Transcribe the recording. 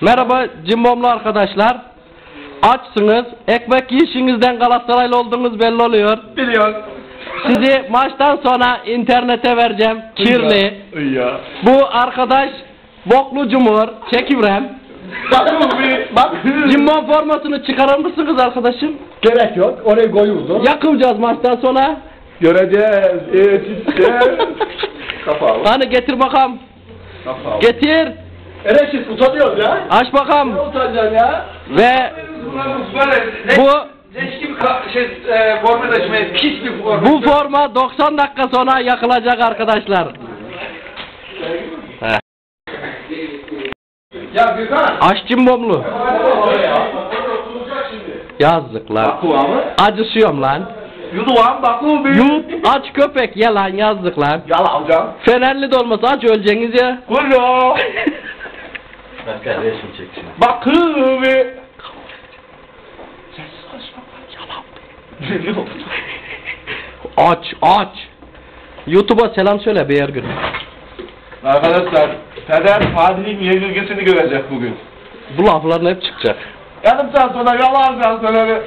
Merhaba cimbomlu arkadaşlar. Açsınız. Ekmek yiyişinizden Galatasaraylı olduğunuz belli oluyor. Biliyor. Sizi maçtan sonra internete vereceğim. Kirli. Ya. Bu arkadaş Boklu Cumhur. Çekivrem. Bak bu bir bak. Cimbom formasını çıkarır mısınız arkadaşım? Gerek yok. Oraya koyuldu. Yakılacağız maçtan sonra. Göreceğiz. Yetişeceğiz. Kapalı. Hani getir bakalım. Kapalı. Getir. Ereşit utanıyor ya. Aç bakalım. Utanacaksın ya. Ve bu leş gibi şey, e, forma taşımaya pis bir forma. bu forma 90 dakika sonra yakılacak arkadaşlar. Ya Gökhan. Aç cimbomlu. Yazdık lan. Acısıyorum lan. Yuduvam bakuv bir. Yut aç köpek ye lan yazdık lan. Yalan hocam. Fenerli de olmasa aç öleceğiniz ya. Kullo. Bakıv bir. aç aç. YouTube'a selam söyle bir yer gün. Arkadaşlar, Peder Fatih'in yenilgisini görecek bugün. Bu lafların hep çıkacak. Yarım saat sonra yalan saat sonra